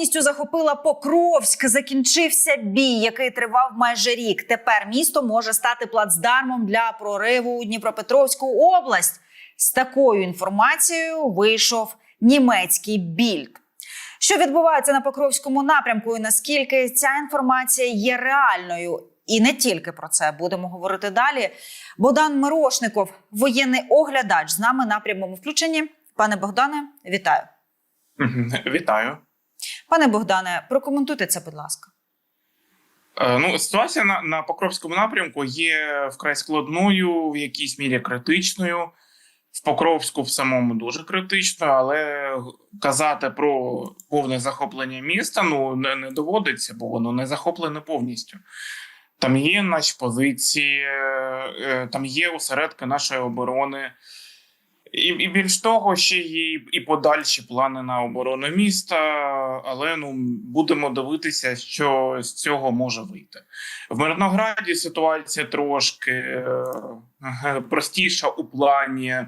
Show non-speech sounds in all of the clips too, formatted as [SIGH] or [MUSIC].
повністю захопила Покровськ. Закінчився бій, який тривав майже рік. Тепер місто може стати плацдармом для прориву у Дніпропетровську область. З такою інформацією вийшов німецький більд. Що відбувається на Покровському напрямку, і наскільки ця інформація є реальною? І не тільки про це будемо говорити далі. Богдан Мирошников, воєнний оглядач, з нами на прямому включенні. Пане Богдане, вітаю. Вітаю. Пане Богдане, прокоментуйте це, будь ласка. Е, Ну, ситуація на, на Покровському напрямку є вкрай складною, в якійсь мірі критичною. В Покровську в самому дуже критичною, але казати про повне захоплення міста ну не, не доводиться, бо воно не захоплене повністю. Там є наші позиції, е, там є осередки нашої оборони. І, і більш того, ще є і- подальші плани на оборону міста, але ну будемо дивитися, що з цього може вийти. В Мирнограді ситуація трошки е, [LAUGHS] простіша у плані е,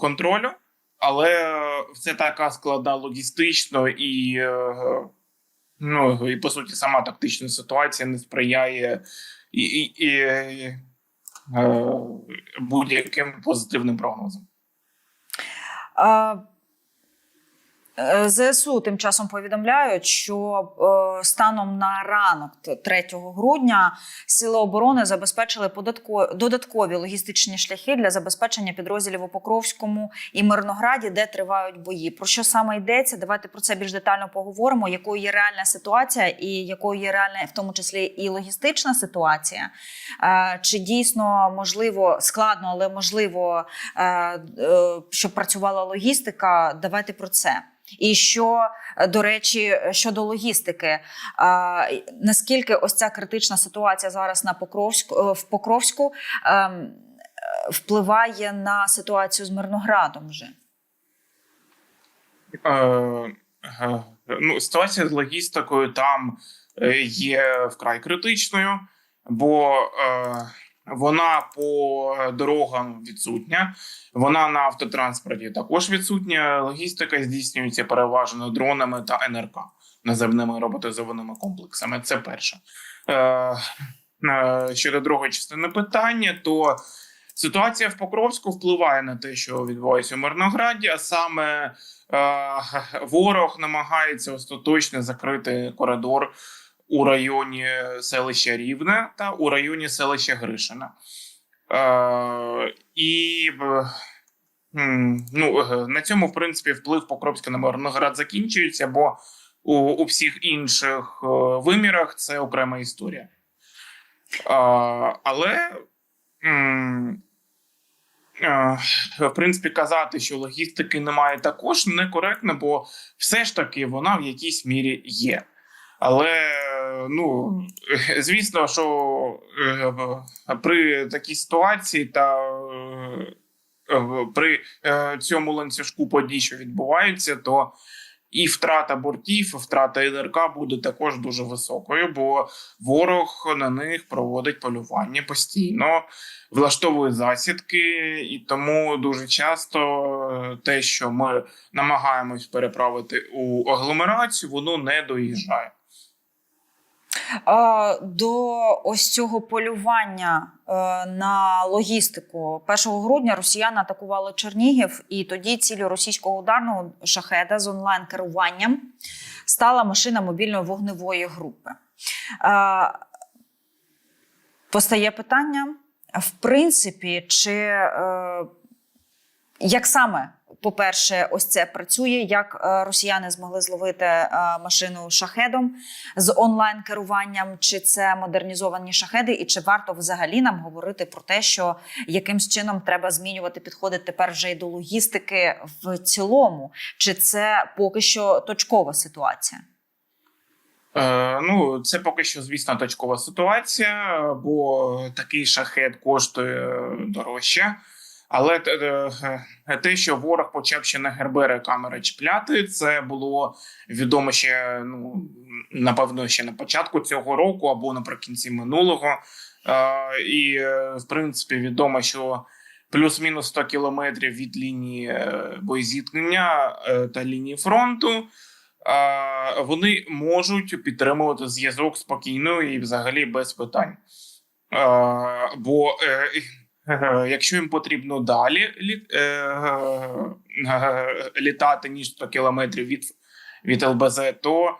контролю, але це така складна логістично і, е, ну, і по суті сама тактична ситуація не сприяє і, і, і будь-яким позитивним прогнозом. А, е, ЗСУ тим часом повідомляють, що е, станом на ранок 3 грудня сили оборони забезпечили додаткові логістичні шляхи для забезпечення підрозділів у Покровському і Мирнограді, де тривають бої. Про що саме йдеться? Давайте про це більш детально поговоримо. Якою є реальна ситуація, і якою є реальна, в тому числі і логістична ситуація. Е, Чи дійсно можливо складно, але можливо, е, е, щоб працювала логістика? Давайте про це. І що е, до речі, щодо логістики, е, наскільки ось ця критична ситуація зараз на Покровську е, в Покровську ем, впливає на ситуацію з Мирноградом? Вже ну, ситуація з логістикою там є вкрай критичною, бо е, вона по дорогам відсутня, вона на автотранспорті також відсутня. Логістика здійснюється переважно дронами та НРК наземними роботизованими комплексами. Це перше. Е, е, щодо другої частини питання, то ситуація в Покровську впливає на те, що відбувається у Мирнограді, а саме Е, ворог намагається остаточно закрити коридор у районі селища Рівне та у районі селища Гришина. Е, І е, ну, е, на цьому, в принципі, вплив Покровська на Мирноград закінчується, бо у, у всіх інших е, вимірах це окрема історія. Е, Але. В принципі, казати, що логістики немає, також некоректно, бо все ж таки вона в якійсь мірі є. Але ну звісно, що е, при такій ситуації та е, при е, цьому ланцюжку подій, що відбуваються, то і втрата бортів, і втрата НРК буде також дуже високою, бо ворог на них проводить полювання постійно, влаштовує засідки, і тому дуже часто те, що ми намагаємось переправити у агломерацію, воно не доїжджає. До ось цього полювання е, на логістику 1 грудня росіяни атакували Чернігів, і тоді ціллю російського ударного шахеда з онлайн керуванням стала машина мобільної вогневої групи. Е, Постає питання: в принципі, чи е, як саме, по-перше, ось це працює, як е, росіяни змогли зловити е, машину шахедом з онлайн керуванням, чи це модернізовані шахеди, і чи варто взагалі нам говорити про те, що якимсь чином треба змінювати підходи тепер вже й до логістики в цілому, чи це поки що точкова ситуація? Е, ну, це поки що, звісно, точкова ситуація, бо такий шахет коштує дорожче. Але те- е, що ворог почав ще на гербери камери чіпляти, це було відомо ще ну напевно ще на початку цього року або наприкінці минулого. Е, І е, в принципі відомо, що плюс-мінус 100 кілометрів від лінії е, боєзіткнення е, та лінії фронту е, вони можуть підтримувати зв'язок спокійно і взагалі без питань. Е, бо е, е, якщо їм потрібно далі лі, е, е, літати, ніж 100 кілометрів від, від ЛБЗ, то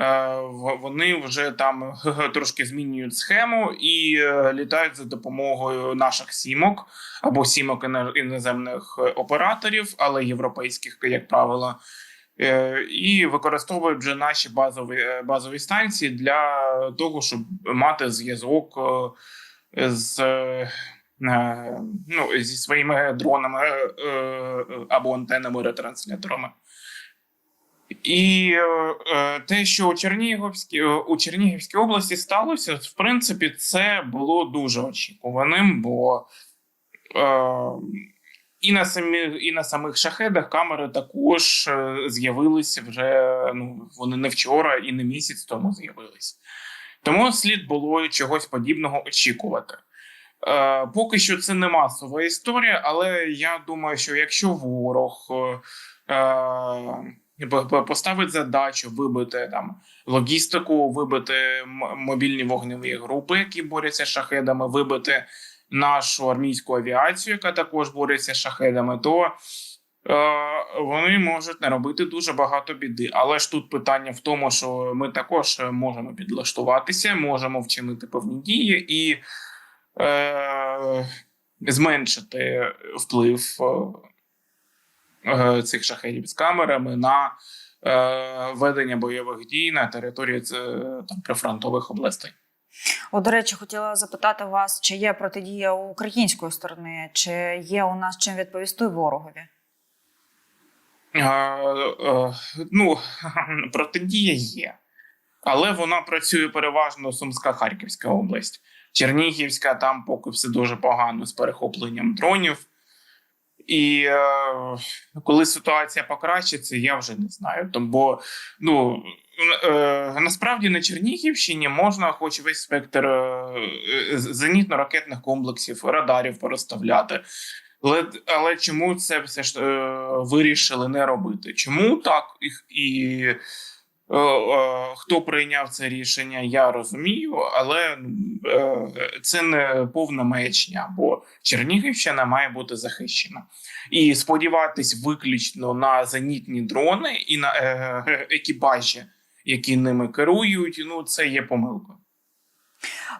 е, вони вже там [LAUGHS] трошки змінюють схему і е, літають за допомогою наших сімок або сімок іно- іноземних е, операторів, але європейських, як правило. Е, І використовують вже наші базові е, базові станції для того, щоб мати зв'язок е, з е, е, ну, зі своїми дронами е, е, або антеннами ретрансляторами. І е, е, те, що у Чернігівській, у Чернігівській області сталося, в принципі, це було дуже очікуваним, бо е, і на самі, і на самих шахедах камери також е, з'явилися вже. Ну вони не вчора і не місяць тому з'явились. Тому слід було чогось подібного очікувати. Е, поки що це не масова історія, але я думаю, що якщо ворог е, е, поставить задачу вибити там логістику, вибити мобільні вогневі групи, які борються з шахедами, вибити нашу армійську авіацію, яка також бореться з шахедами, то вони можуть наробити дуже багато біди. Але ж тут питання в тому, що ми також можемо підлаштуватися, можемо вчинити певні дії і е, зменшити вплив е, е, цих шахедів з камерами на е, ведення бойових дій на території це, там, прифронтових областей. От, до речі, хотіла запитати вас, чи є протидія у української сторони, чи є у нас чим відповісти ворогові? Е, е, ну, [LAUGHS] протидія є, але вона працює переважно Сумська Харківська область. Чернігівська там поки все дуже погано з перехопленням дронів. І е, коли ситуація покращиться, я вже не знаю. Бо ну, е, насправді на Чернігівщині можна, хоч весь спектр е, зенітно-ракетних комплексів, радарів порозставляти. Але, але чому це все ж е, вирішили не робити? Чому так і, і хто прийняв це рішення, я розумію, але е, це не повна маячня, бо Чернігівщина має бути захищена. І сподіватись виключно на зенітні дрони і на е, екіпажі, які ними керують, ну це є помилкою.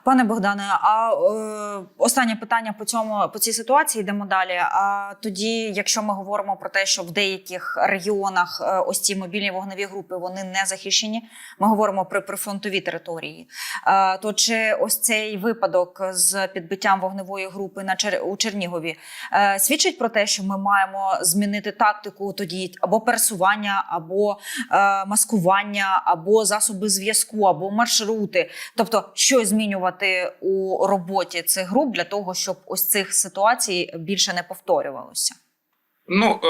Пане Богдане, а е, останнє питання по цьому по цій ситуації йдемо далі. А тоді, якщо ми говоримо про те, що в деяких регіонах е, ось ці мобільні вогневі групи вони не захищені, ми говоримо про прифронтові території. Е, то чи ось цей випадок з підбиттям вогневої групи на Чер... у Чернігові е, свідчить про те, що ми маємо змінити тактику тоді або пересування, або е, маскування, або засоби зв'язку, або маршрути, тобто щось змінювати у роботі цих груп для того, щоб ось цих ситуацій більше не повторювалося. Ну е,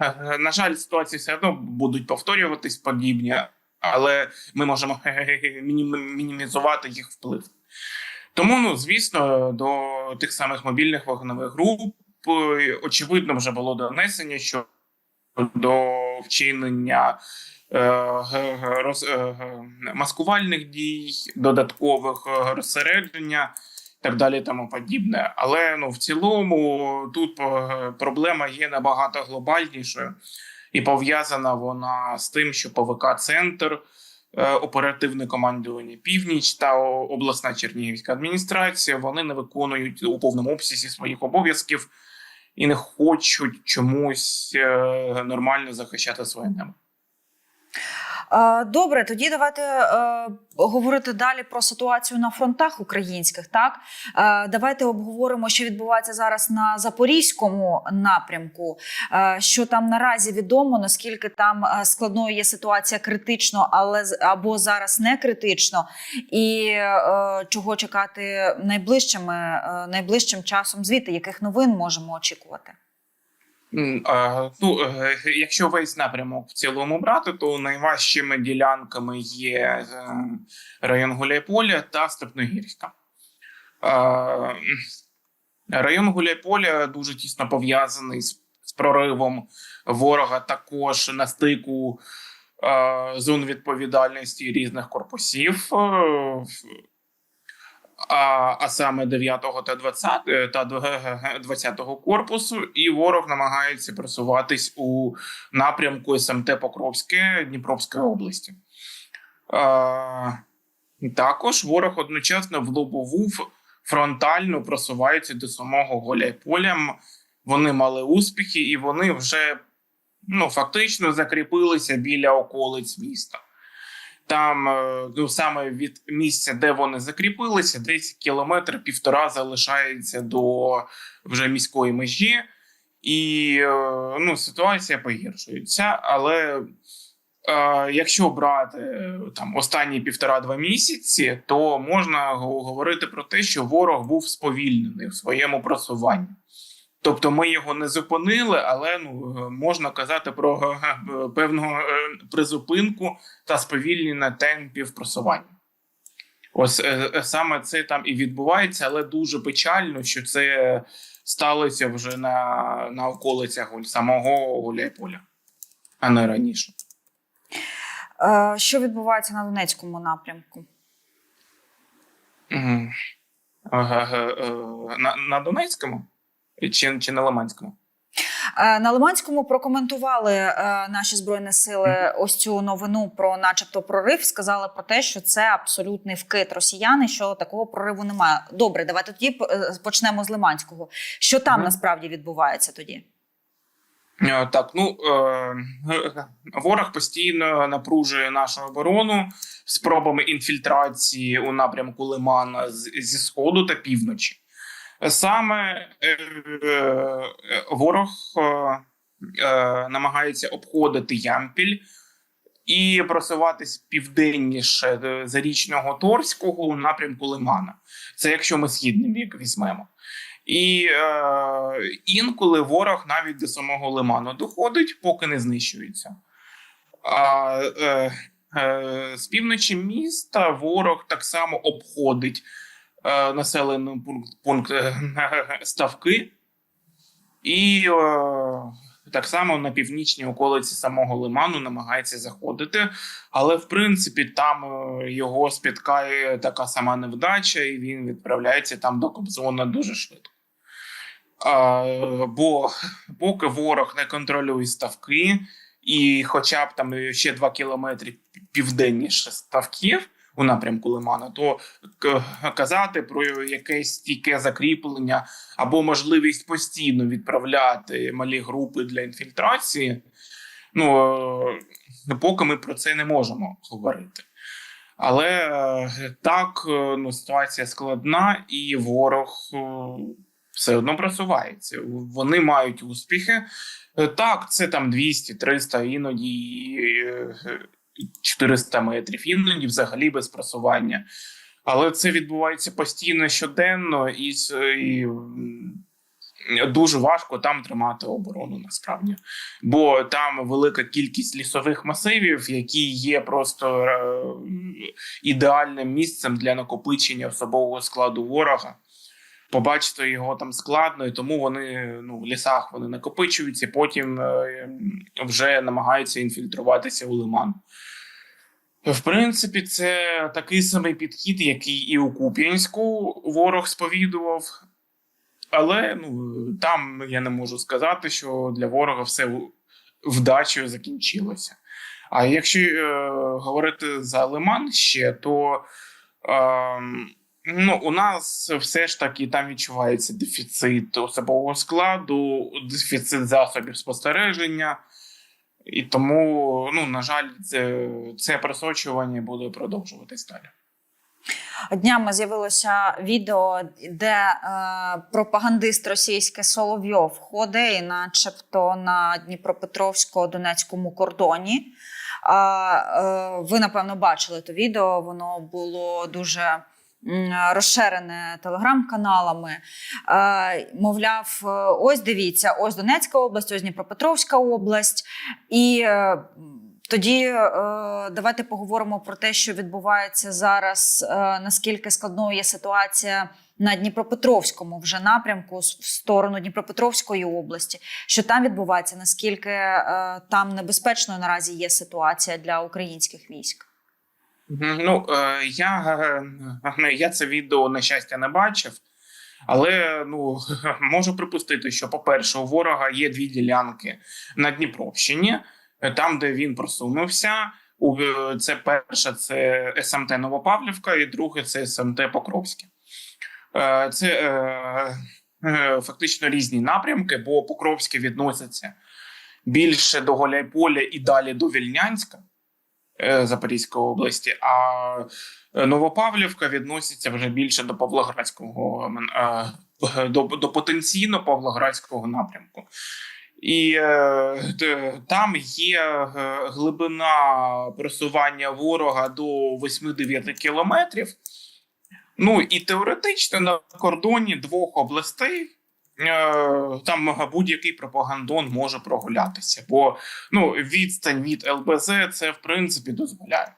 е, на жаль, ситуації все одно будуть повторюватись подібні, але ми можемо [LAUGHS] мінімізувати їх вплив. Тому, ну звісно, до тих самих мобільних вогневих груп е, очевидно вже було донесення, що до вчинення маскувальних дій, додаткових е, розсередження і так далі, тому подібне. Але ну в цілому тут е, проблема є набагато глобальнішою, і пов'язана вона з тим, що ПВК Центр. е, Оперативне командування Північ та обласна Чернігівська адміністрація вони не виконують у повному обсязі своїх обов'язків і не хочуть чомусь е, нормально захищати своє небо. Добре, тоді давайте е, говорити далі про ситуацію на фронтах українських. Так е, давайте обговоримо, що відбувається зараз на запорізькому напрямку. Е, що там наразі відомо, наскільки там складною є ситуація критично, але або зараз не критично, і чого чекати найближчими найближчим часом звідти, яких новин можемо очікувати? Е, Ну, е, якщо весь напрямок в цілому брати, то найважчими ділянками є е, район Гуляйполя та Степногірська. Е, Район Гуляйполя дуже тісно пов'язаний з, проривом ворога також на стику е, зон відповідальності різних корпусів. А, а саме 9 та 20 е, та 20 корпусу, і ворог намагається просуватись у напрямку СМТ Покровське Дніпровської області. Е, також ворог одночасно в лобову фронтально просувається до самого Голяйполя. Вони мали успіхи, і вони вже ну, фактично закріпилися біля околиць міста. Там, е, ну саме від місця, де вони закріпилися, десь кілометр півтора залишається до вже міської межі, і е, ну, ситуація погіршується. Але е, якщо брати е, там останні півтора-два місяці, то можна говорити про те, що ворог був сповільнений в своєму просуванні. Тобто ми його не зупинили, але ну е, можна казати про е, певну е, призупинку та сповільнення темпів просування. Ось саме це там і відбувається, але дуже печально, що це сталося вже на, на околицях самого Гуляйполя, а не раніше. Що відбувається на Донецькому напрямку? На, на Донецькому чи, чи на Лиманському? Е, На Лиманському прокоментували е, наші збройні сили ось цю новину про, начебто, прорив. Сказали про те, що це абсолютний вкид росіяни, що такого прориву немає. Добре, давайте тоді е, почнемо з Лиманського. Що там Мгм. насправді відбувається тоді? Так, ну ворог постійно напружує нашу оборону спробами інфільтрації у напрямку Лимана зі сходу та півночі. Саме е, е, ворог е, намагається обходити Ямпіль і просуватись південніше зарічного Торського у напрямку Лимана. Це якщо ми східний бік візьмемо. І е, інколи ворог навіть до самого лиману доходить, поки не знищується. А е, е, з півночі міста ворог так само обходить населений пункт, пункт е, [LAUGHS] ставки, і е, так само на північній околиці самого лиману намагається заходити. Але в принципі там е, його спіткає така сама невдача, і він відправляється там до Кобзона дуже швидко. А, бо [LAUGHS] поки ворог не контролює ставки, і хоча б там ще 2 кілометри південніше ставків у напрямку Лимана, то казати про якесь стійке закріплення або можливість постійно відправляти малі групи для інфільтрації, ну е, поки ми про це не можемо говорити. Але е, так, е, ну, ситуація складна, і ворог все одно просувається. Вони мають успіхи. Так, це там 200, 300, іноді 400 метрів, іноді взагалі без просування. Але це відбувається постійно щоденно, і, і дуже важко там тримати оборону насправді. Бо там велика кількість лісових масивів, які є просто е, ідеальним місцем для накопичення особового складу ворога. Побачити його там складно, і тому вони ну, в лісах вони накопичуються, потім е, вже намагаються інфільтруватися у лиман. В принципі, це такий самий підхід, який і у Куп'янську ворог сповідував. Але ну, там я не можу сказати, що для ворога все вдачею закінчилося. А якщо е, говорити за Лиман ще, то е, ну, у нас все ж таки там відчувається дефіцит особового складу, дефіцит засобів спостереження. І тому, ну, на жаль, це, це просочування буде продовжуватись далі. Днями з'явилося відео, де е, пропагандист російський Соловйов ходить, начебто на Дніпропетровсько-Донецькому кордоні. А, е, ви, напевно, бачили то відео, воно було дуже. Розширене телеграм-каналами, Е, мовляв, е, ось дивіться, ось Донецька область, ось Дніпропетровська область. І е, тоді давайте поговоримо про те, що відбувається зараз, наскільки складною є ситуація на Дніпропетровському вже напрямку в сторону Дніпропетровської області. Що там відбувається? Наскільки е, там небезпечною наразі є ситуація для українських військ? Ну, е, я, е, я це відео, на щастя, не бачив, але ну, [LAUGHS] можу припустити, що, по-перше, у ворога є дві ділянки на Дніпровщині, е, там, де він просунувся. У- е, Це перше, це СМТ Новопавлівка, і друге це СМТ Покровське. Е, Це е, е, фактично різні напрямки, бо Покровське відноситься більше до Голяйполя і далі до Вільнянська. Е, Запорізької області, а е, Новопавлівка відноситься вже більше до Павлоградського е, до, до потенційно Павлоградського напрямку. І там є глибина просування ворога до 8-9 кілометрів. Ну і теоретично на кордоні двох областей там будь-який пропагандон може прогулятися, бо ну, відстань від ЛБЗ це в принципі дозволяє.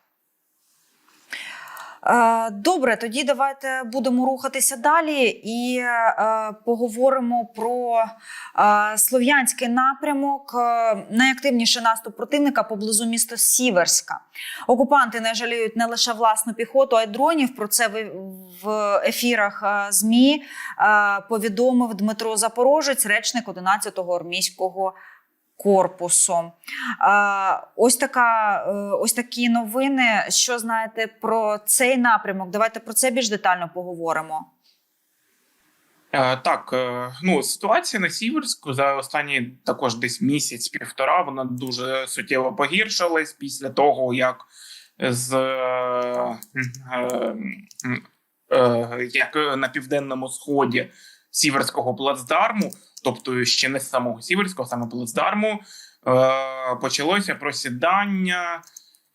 Е, Добре, тоді давайте будемо рухатися далі і е, поговоримо про е, слов'янський напрямок. Найактивніший наступ противника поблизу міста Сіверська. Окупанти не жаліють не лише власну піхоту, а й дронів. Про це в ефірах ЗМІ повідомив Дмитро Запорожець, речник 11-го армійського корпусу. Ось така, е, ось такі новини. Що знаєте про цей напрямок? Давайте про це більш детально поговоримо. Е, Так, е, ну ситуація на Сіверську за останні також десь місяць-півтора вона дуже суттєво погіршилась після того, як з як на південному сході Сіверського плацдарму, тобто ще не з самого Сіверського, саме плацдарму, е, почалося просідання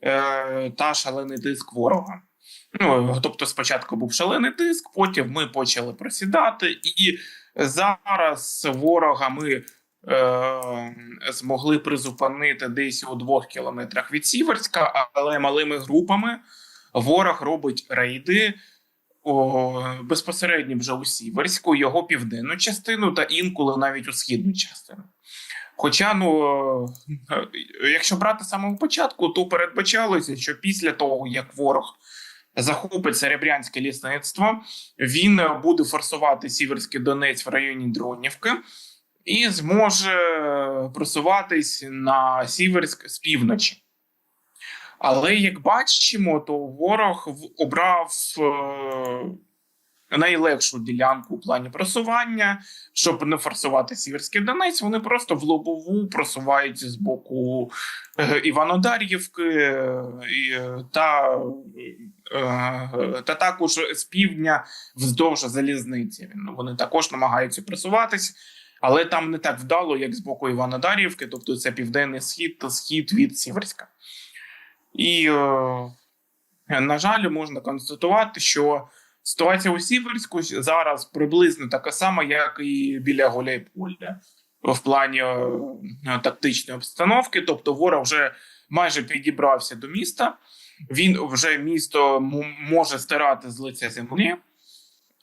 е, та шалений тиск ворога. Ну, тобто, спочатку був шалений тиск, потім ми почали просідати, і зараз ворога ми е, змогли призупинити десь у двох кілометрах від Сіверська, але малими групами ворог робить рейди о, безпосередньо вже у Сіверську, його південну частину та інколи навіть у східну частину. Хоча, ну е, якщо брати самого початку, то передбачалося, що після того, як ворог захопить серебрянське лісництво, він буде форсувати Сіверський Донець в районі Дронівки і зможе просуватись на Сіверськ з півночі. Але як бачимо, то ворог обрав е, найлегшу ділянку у плані просування, щоб не форсувати Сіверський Донець. Вони просто в лобову просуваються з боку е, Іванодар'ївки е, та, та також з півдня вздовж залізниці. Вони також намагаються просуватись. Але там не так вдало, як з боку Іванодарівки, тобто це південний схід та схід від Сіверська. І, е, на жаль, можна констатувати, що ситуація у Сіверську зараз приблизно така сама, як і біля Гуляйполя в плані е, тактичної обстановки. Тобто, ворог вже майже підібрався до міста. Він вже місто може стирати з лиця землі.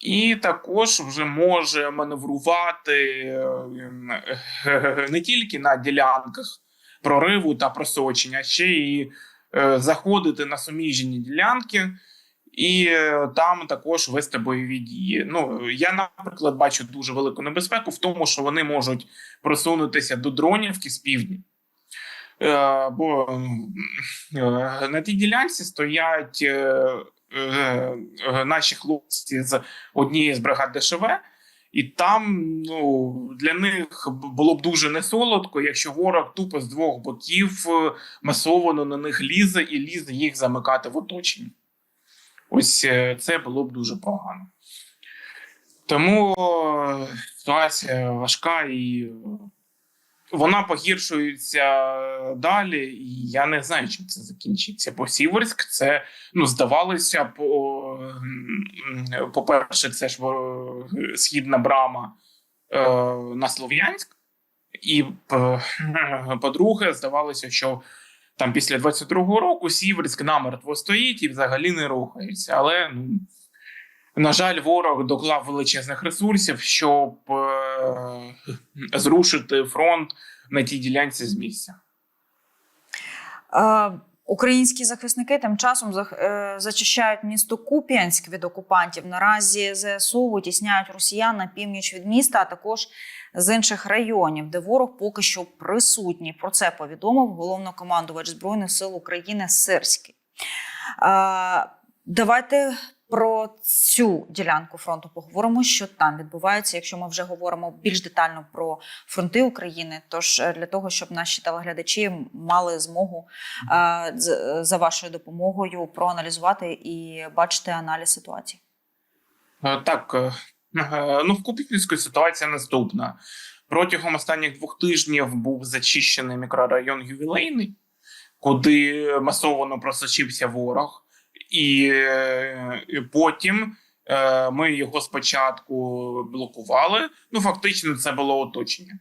І також вже може маневрувати е, [LAUGHS] не тільки на ділянках прориву та просочення, ще е, заходити на суміжні ділянки і е, там також вести бойові дії. Ну я, наприклад, бачу дуже велику небезпеку в тому, що вони можуть просунутися до дронівки з півдня. Е, Бо е, на тій ділянці стоять е, е, е, наші хлопці з однієї з бригад ДШВ, і там ну, для них було б дуже несолодко, якщо ворог тупо з двох боків е, масово на них лізе і лізе їх замикати в оточенні. Ось е, це було б дуже погано. Тому е, ситуація важка і вона погіршується далі, і я не знаю, чим це закінчиться. Бо Сіверськ це ну здавалося, по, по-перше, це ж східна брама е, на Слов'янськ, і е, [LAUGHS] по-друге, здавалося, що там після 22-го року Сіверськ намертво стоїть і взагалі не рухається. Але ну, На жаль, ворог доклав величезних ресурсів, щоб е, зрушити фронт на тій ділянці з місця. Е, Українські захисники тим часом е, зачищають місто Куп'янськ від окупантів. Наразі ЗСУ витісняють росіян на північ від міста, а також з інших районів, де ворог поки що присутній. Про це повідомив головнокомандувач збройних сил України Сирський. Е, Давайте про цю ділянку фронту поговоримо, що там відбувається. Якщо ми вже говоримо більш детально про фронти України, тож е, для того, щоб наші телеглядачі мали змогу е, за вашою допомогою проаналізувати і бачити аналіз ситуації. Е, Так, е, е, ну в Куп'янську ситуація наступна. Протягом останніх двох тижнів був зачищений мікрорайон Ювілейний, куди масово просочився ворог, і е, і потім е, ми його спочатку блокували. Ну, фактично, це було оточення.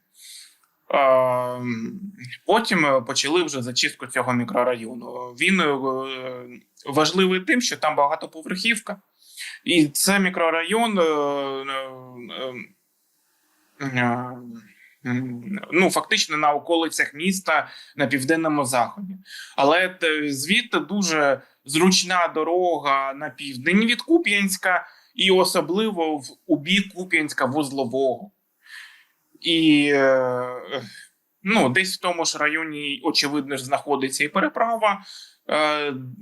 Е, Потім почали вже зачистку цього мікрорайону. Він важливий тим, що там багатоповерхівка. І це мікрорайон. Е, е, е, е, Ну, фактично на околицях міста на південному заході. Але звідти дуже зручна дорога на південь від Куп'янська, і особливо в у бік Куп'янська вузлового. І е, ну, десь в тому ж районі, очевидно, знаходиться і переправа е,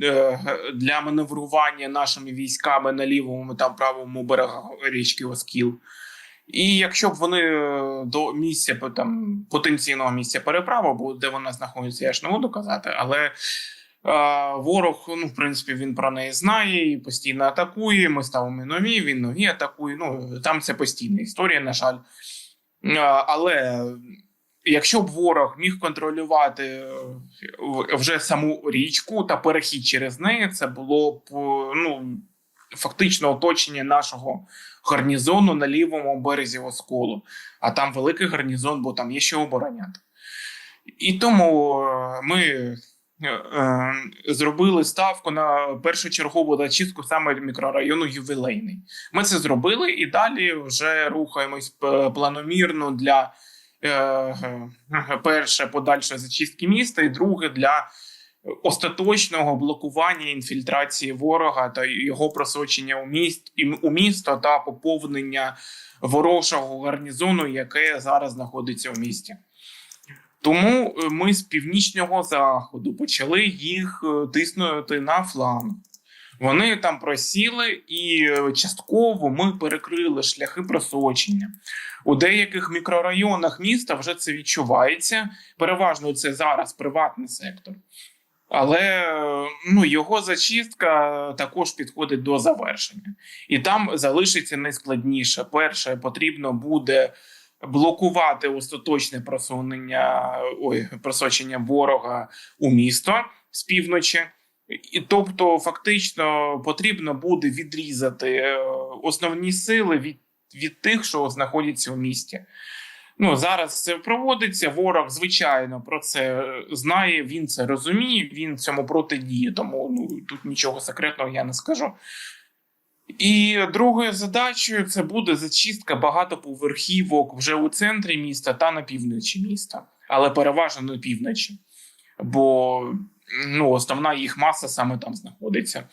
е, для маневрування нашими військами на лівому та правому берегах річки Оскіл. І якщо б вони е, до місця там потенційного місця переправи, бо де вона знаходиться, я ж не буду казати, але ворог, ну в принципі, він про неї знає і постійно атакує. Ми ставимо нові, він нові атакує. Ну там це постійна історія, на жаль. Але якщо б ворог міг контролювати е, вже саму річку та перехід через неї, це було б е, ну фактично оточення нашого гарнізону на лівому березі Осколу. А там великий гарнізон, бо там є що обороняти. І тому е, ми е, е, зробили ставку на першочергову зачистку саме мікрорайону Ювілейний. Ми це зробили і далі вже рухаємось планомірно для перше подальшої зачистки міста, і друге для остаточного блокування інфільтрації ворога та його просочення у міст у місто та поповнення ворожого гарнізону, яке зараз знаходиться у місті. Тому е, ми з північного заходу почали їх е, тиснути на фланг. Вони там просіли, і е, частково ми перекрили шляхи просочення. У деяких мікрорайонах міста вже це відчувається. Переважно це зараз приватний сектор. Але е, ну, його зачистка також підходить до завершення. І там залишиться найскладніше. Перше, потрібно буде блокувати остаточне просунення, ой, просочення ворога у місто з півночі. І тобто, фактично, потрібно буде відрізати е, основні сили від, від тих, що знаходяться у місті. Ну зараз це проводиться. Ворог, звичайно, про це знає. Він це розуміє. Він цьому протидіє. Тому ну тут нічого секретного я не скажу. І другою задачею це буде зачистка багатоповерхівок вже у центрі міста та на півночі міста, але переважно на півночі, бо ну, основна їх маса саме там знаходиться.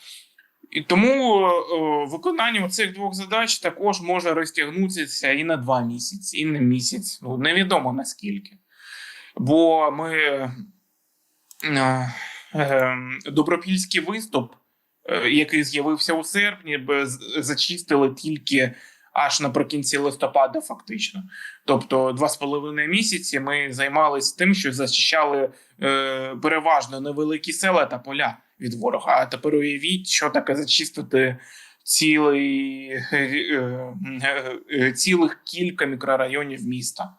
І тому е, е, виконання цих двох задач також може розтягнутися і на два місяці, і на місяць. Ну, невідомо наскільки. Бо ми е, добропільський виступ, який з'явився у серпні, зачистили тільки аж наприкінці листопада, фактично. Тобто, два з половиною місяці ми займалися тим, що зачищали переважно невеликі села та поля від ворога. А тепер уявіть, що таке зачистити цілий, е, е, е, цілих кілька мікрорайонів міста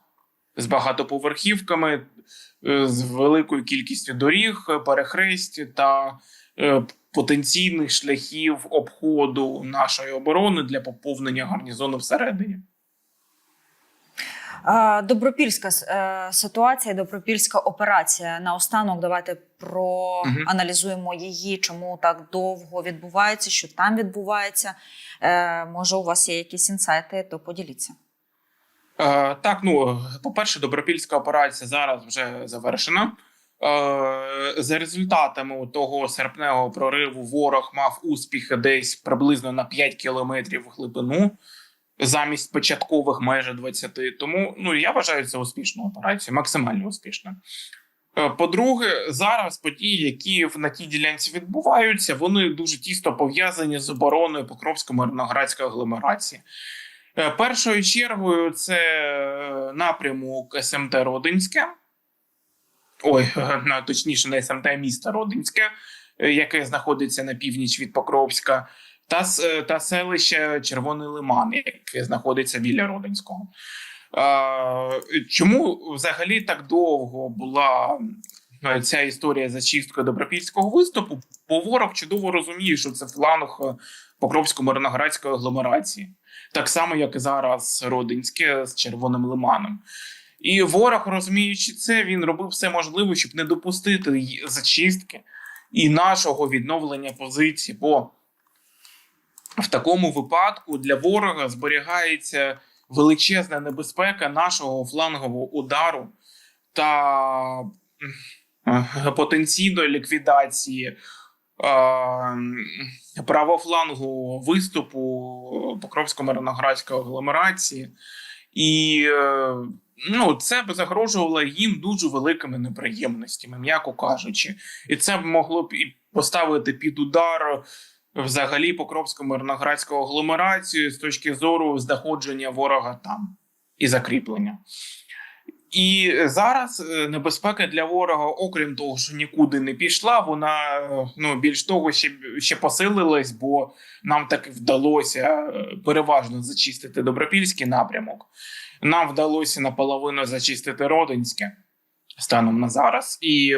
з багатоповерхівками, з великою кількістю доріг, перехресть та потенційних шляхів обходу нашої оборони для поповнення гарнізону всередині. Добропільська е, ситуація, добропільська операція. Наостанок давайте проаналізуємо її, чому так довго відбувається, що там відбувається. Е, Може, у вас є якісь інсайти, то поділіться. Е, так, ну по-перше, добропільська операція зараз вже завершена. За результатами того серпневого прориву ворог мав успіхи десь приблизно на 5 кілометрів в глибину замість початкових майже 20. Тому ну я вважаю це успішною операцією, максимально успішною. Е, По-друге, зараз події, які на тій ділянці відбуваються, вони дуже тісно пов'язані з обороною Покровсько-Мирноградської агломерації. Е, Першою чергою це е, напрямок СМТ Родинське. Ой, точніше, не СМТ, а місто Родинське, яке знаходиться на північ від Покровська, та, е, та селище Червоний Лиман, яке знаходиться біля Родинського. Чому взагалі так довго була е, ця історія зачисткою добропільського виступу? Бо ворог чудово розуміє, що це фланг е, Покровсько-Мирноградської агломерації так само, як і зараз Родинське з Червоним Лиманом. І ворог, розуміючи це, він робив все можливе, щоб не допустити зачистки і нашого відновлення позиції. Бо в такому випадку для ворога зберігається величезна небезпека нашого флангового удару та е, потенційної ліквідації е, правофлангу виступу Покровсько-Мирноградської агломерації, і е, ну, це б загрожувало їм дуже великими неприємностями, м'яко кажучи. І це б могло б і поставити під удар взагалі Покровсько-Мирноградську агломерацію з точки зору знаходження ворога там і закріплення. І зараз е, небезпека для ворога, окрім того, що нікуди не пішла, вона е, ну більш того ще, ще посилилась, бо нам таки вдалося е, переважно зачистити добропільський напрямок. Нам вдалося наполовину зачистити Родинське станом на зараз. І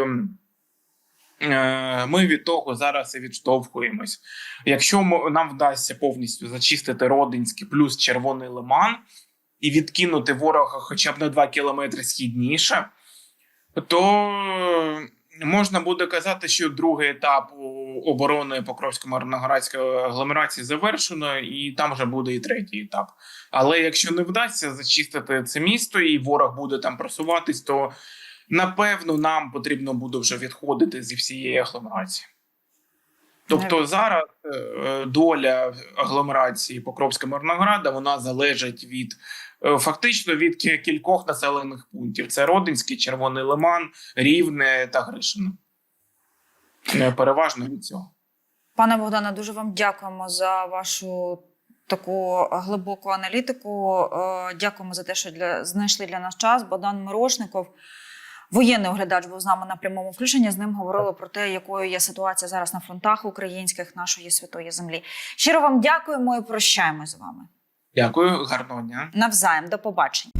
ми від того зараз і відштовхуємось. Якщо нам вдасться повністю зачистити Родинське плюс Червоний Лиман і відкинути ворога хоча б на 2 кілометри східніше, то е, можна буде казати, що другий етап оборони Покровсько-Мирноградської агломерації завершено, і там вже буде і третій етап. Але якщо не вдасться зачистити це місто, і ворог буде там просуватись, то напевно нам потрібно буде вже відходити зі всієї агломерації. Тобто зараз е, доля агломерації Покровська Мирнограда вона залежить від е, фактично від кількох населених пунктів: це Родинський, Червоний Лиман, Рівне та Гришине. Е, Переважно від цього. Пане Богдане, дуже вам дякуємо за вашу таку глибоку аналітику. Е, Дякуємо за те, що для знайшли для нас час. Богдан Мирошников, воєнний оглядач, був з нами на прямому включенні. З ним говорили про те, якою є ситуація зараз на фронтах українських нашої святої землі. Щиро вам дякуємо і прощаємось з вами. Дякую, гарного дня. Навзаєм, до побачення.